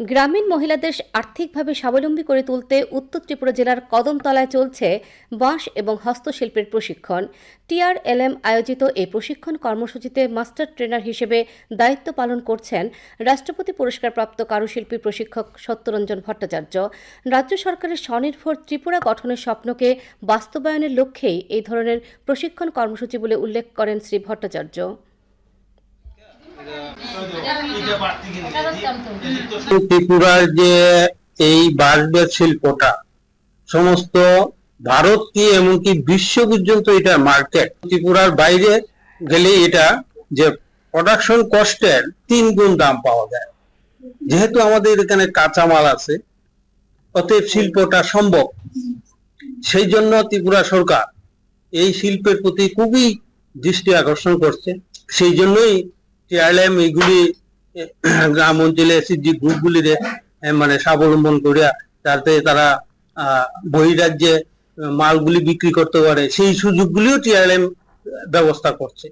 গ্রামীণ মহিলাদের আর্থিকভাবে স্বাবলম্বী করে তুলতে উত্তর ত্রিপুরা জেলার কদমতলায় চলছে বাঁশ এবং হস্তশিল্পের প্রশিক্ষণ। টিআরএলএম আয়োজিত এই প্রশিক্ষণ কর্মসূচিতে মাস্টার ট্রেনার হিসেবে দায়িত্ব পালন করছেন রাষ্ট্রপতি পুরস্কারপ্রাপ্ত কারুশিল্পী প্রশিক্ষক সত্যরঞ্জন ভট্টাচার্য। রাজ্য সরকারের স্বনির্ভর ত্রিপুরা গঠনের স্বপ্নকে বাস্তবায়নের লক্ষ্যেই এই ধরনের প্রশিক্ষণ কর্মসূচি বলে উল্লেখ করেন শ্রী ভট্টাচার্য। ত্রিপুরার যে এই বাঁশবেত শিল্পটা সমস্ত ভারত কি এমনকি বিশ্ব পর্যন্ত এটা মার্কেট ত্রিপুরার বাইরে গেলে এটা যে প্রোডাকশন কস্টের তিন গুণ দাম পাওয়া যায়। যেহেতু আমাদের এখানে কাঁচামাল আছে অতএব শিল্পটা সম্ভব। সেই জন্য ত্রিপুরা সরকার এই শিল্পের প্রতি খুবই দৃষ্টি আকর্ষণ করছে। সেই জন্যই টিআরএম এইগুলি আহ, গ্রাম অঞ্চলে এসএসজি গ্রুপগুলিরে মানে স্বাবলম্বন করিয়া যাতে তারা বহিরাজ্যে মালগুলি বিক্রি করতে পারে। সেই সুযোগগুলিও টিআরএম ব্যবস্থা করছে।